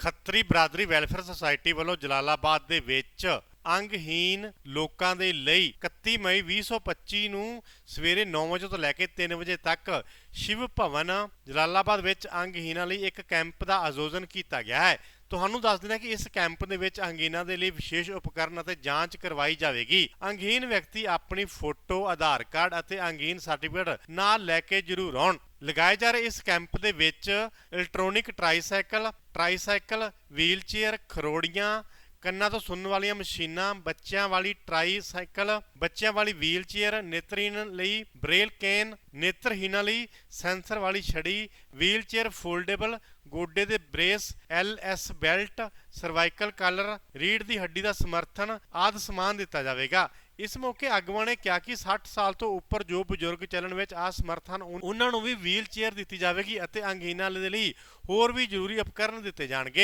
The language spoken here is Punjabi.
ਖੱਤਰੀ ਬਰਾਦਰੀ ਵੈਲਫੇਅਰ ਸੁਸਾਇਟੀ ਵੱਲੋਂ ਜਲਾਲਾਬਾਦ ਦੇ ਵਿੱਚ ਅੰਗਹੀਨ ਲੋਕਾਂ ਦੇ ਲਈ 31 ਮਈ 2025 ਨੂੰ ਸਵੇਰੇ 9 ਵਜੇ ਤੋਂ ਲੈ ਕੇ 3 ਵਜੇ ਤੱਕ ਸ਼ਿਵ ਭਵਨ ਜਲਾਲਾਬਾਦ ਵਿੱਚ ਅੰਗਹੀਨਾਂ ਲਈ ਇੱਕ ਕੈਂਪ ਦਾ ਆਯੋਜਨ ਕੀਤਾ ਗਿਆ ਹੈ। ਤੁਹਾਨੂੰ ਦੱਸ ਦਿੰਦਾ ਕਿ ਇਸ ਕੈਂਪ ਦੇ ਵਿੱਚ ਅੰਗਹੀਨਾਂ ਦੇ ਲਈ ਵਿਸ਼ੇਸ਼ ਉਪਕਰਨ ਅਤੇ ਜਾਂਚ ਕਰਵਾਈ ਜਾਵੇਗੀ। ਅੰਗਹੀਨ ਵਿਅਕਤੀ ਆਪਣੀ ਫੋਟੋ, ਆਧਾਰ ਕਾਰਡ ਅਤੇ ਅੰਗਹੀਨ ਸਰਟੀਫਿਕੇਟ ਨਾਲ ਲੈ ਕੇ ਜ਼ਰੂਰ ਆਉਣ। ਲਗਾਏ ਜਾ ਰਹੇ ਇਸ ਕੈਂਪ ਦੇ ਵਿੱਚ ਇਲੈਕਟ੍ਰੋਨਿਕ ਟ੍ਰਾਈਸਾਈਕਲ ਟ੍ਰਾਈਸਾਈਕਲ, ਵੀਲਚੇਅਰ, ਖਰੋੜੀਆਂ, ਕੰਨਾਂ ਤੋਂ ਸੁਣਨ ਵਾਲੀਆਂ ਮਸ਼ੀਨਾਂ, ਬੱਚਿਆਂ ਵਾਲੀ ਟ੍ਰਾਈਸਾਈਕਲ, ਬੱਚਿਆਂ ਵਾਲੀ ਵੀਲਚੇਅਰ ਨੇਤਰਹੀਣ ਲਈ ਬ੍ਰੇਲ ਕੇਨ, ਨੇਤਰਹੀਣਾਂ ਲਈ ਸੈਂਸਰ ਵਾਲੀ ਛੜੀ, ਵੀਲਚੇਅਰ ਫੋਲਡੇਬਲ, ਗੋਡੇ ਦੇ brace L S belt, cervical collar ਰੀੜ ਦੀ ਹੱਡੀ ਦਾ ਸਮਰਥਨ ਆਦਿ ਸਮਾਨ ਦਿੱਤਾ ਜਾਵੇਗਾ। ਇਸ ਮੌਕੇ ਆਗੂਆਂ ਨੇ ਕਿਹਾ ਕਿ 60 ਸਾਲ ਤੋਂ ਉੱਪਰ ਜੋ ਬਜ਼ੁਰਗ ਚੱਲਣ ਵਿੱਚ ਅਸਮਰਥ ਹਨ, ਉਨ- ਉਹਨਾਂ ਨੂੰ ਵੀ ਵੀਲ ਚੇਅਰ ਦਿੱਤੀ ਜਾਵੇਗੀ ਅਤੇ ਅੰਗਹੀਨਾਂ ਦੇ ਲਈ ਹੋਰ ਵੀ ਜ਼ਰੂਰੀ ਉਪਕਰਨ ਦਿੱਤੇ ਜਾਣਗੇ।